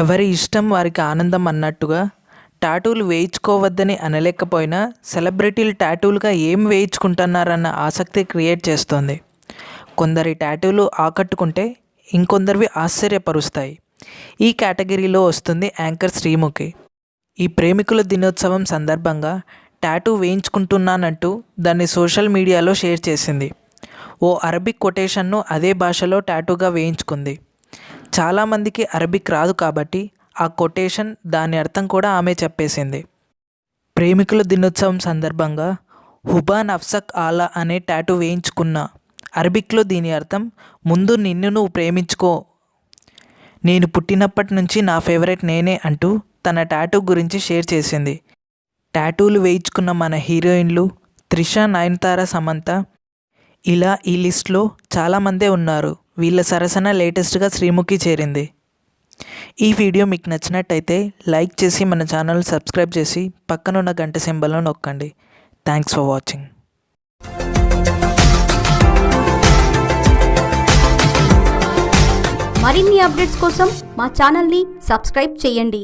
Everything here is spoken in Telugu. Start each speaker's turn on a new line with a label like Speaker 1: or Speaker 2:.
Speaker 1: ఎవరి ఇష్టం వారికి ఆనందం అన్నట్టుగా టాటూలు వేయించుకోవద్దని అనలేకపోయినా సెలబ్రిటీలు టాటూలుగా ఏం వేయించుకుంటున్నారన్న ఆసక్తి క్రియేట్ చేస్తోంది. కొందరి టాటూలు ఆకట్టుకుంటే ఇంకొందరివి ఆశ్చర్యపరుస్తాయి. ఈ కేటగిరీలో వస్తుంది యాంకర్ శ్రీముఖి. ఈ ప్రేమికుల దినోత్సవం సందర్భంగా టాటూ వేయించుకుంటున్నానంటూ దాన్ని సోషల్ మీడియాలో షేర్ చేసింది. ఓ అరబిక్ కొటేషన్ను అదే భాషలో టాటూగా వేయించుకుంది. చాలామందికి అరబిక్ రాదు కాబట్టి ఆ కొటేషన్ దాని అర్థం కూడా ఆమె చెప్పేసింది. ప్రేమికుల దినోత్సవం సందర్భంగా హుబా నఫ్సక్ ఆలా అనే టాటూ వేయించుకున్న అరబిక్లో దీని అర్థం ముందు నిన్ను నువ్వు ప్రేమించుకో. నేను పుట్టినప్పటి నుంచి నా ఫేవరెట్ నేనే అంటూ తన టాటూ గురించి షేర్ చేసింది. టాటూలు వేయించుకున్న మన హీరోయిన్లు త్రిష నయనతార సమంత ఇలా ఈ లిస్ట్లో చాలామందే ఉన్నారు. వీళ్ళ సరసన లేటెస్ట్గా శ్రీముఖి చేరింది. ఈ వీడియో మీకు నచ్చినట్టయితే లైక్ చేసి మన ఛానల్ సబ్స్క్రైబ్ చేసి పక్కనున్న గంట సింబల్ను నొక్కండి. Thanks for watching.
Speaker 2: మరిన్ని అప్డేట్స్ కోసం మా ఛానల్ని సబ్స్క్రైబ్ చేయండి.